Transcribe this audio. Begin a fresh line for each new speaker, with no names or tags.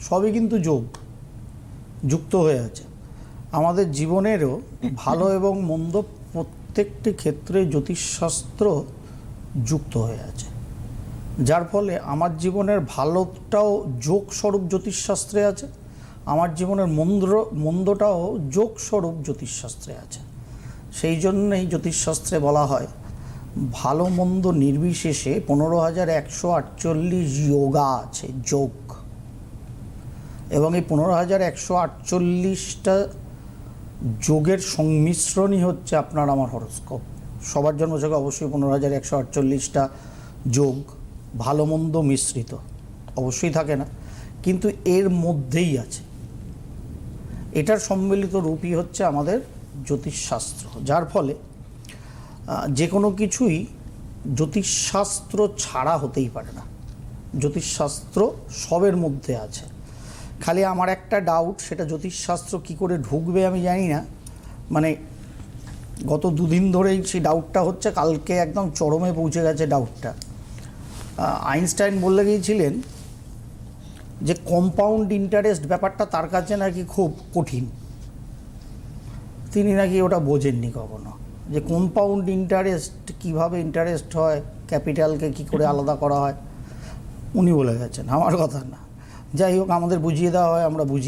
সবই কিন্তু যোগ, যুক্ত হয়ে আছে। আমাদের জীবনেরও ভালো এবং মন্দ প্রত্যেকটি ক্ষেত্রে জ্যোতিষশাস্ত্র যুক্ত হয়ে আছে। যার ফলে আমার জীবনের ভালোটাও যোগ স্বরূপ জ্যোতিষশাস্ত্রে আছে, আমার জীবনের মন্দ মন্দটাও যোগ স্বরূপ জ্যোতিষশাস্ত্রে আছে। সেই জন্যই জ্যোতিষশাস্ত্রে বলা হয়, ভালো মন্দ নির্বিশেষে পনেরো হাজার একশো আটচল্লিশ যোগা আছে, যোগ। এবং এই পনেরো হাজার একশো আটচল্লিশটা যোগের সংমিশ্রণই হচ্ছে আপনার আমার হরস্কোপ। সবার জন্মছকে অবশ্যই পনেরো হাজার একশো আটচল্লিশটা যোগ ভালো মন্দ মিশ্রিত। অবশ্যই থাকে না। কিন্তু এর মধ্যেই আছে। এটার সম্মিলিত রূপই হচ্ছে আমাদের জ্যোতিষশাস্ত্র, যার ফলে যে কোনো কিছুই জ্যোতিষশাস্ত্র ছাড়া হতেই পারে না। জ্যোতিষশাস্ত্র সবের মধ্যে আছে। খালি আমার একটা ডাউট সেটা জ্যোতিষশাস্ত্র কি করে ঢুকবে আমি জানি না। মানে গত দুদিন ধরেই সেই ডাউটটা হচ্ছে, কালকে একদম চরমে পৌঁছে গেছে ডাউটটা আইনস্টাইন বলে গিয়েছিলেন যে কম্পাউন্ড ইন্টারেস্ট ব্যাপারটা তার কাছে নাকি খুব কঠিন। তিনি নাকি ওটা বোঝেননি কখনো, যে কম্পাউন্ড ইন্টারেস্ট কীভাবে ইন্টারেস্ট হয় ক্যাপিটালকে কি করে আলাদা করা হয়। উনি বলে গেছেন, আমার কথা না। যাই হোক আমাদের বুঝিয়ে দেওয়া হয় আমরা বুঝি।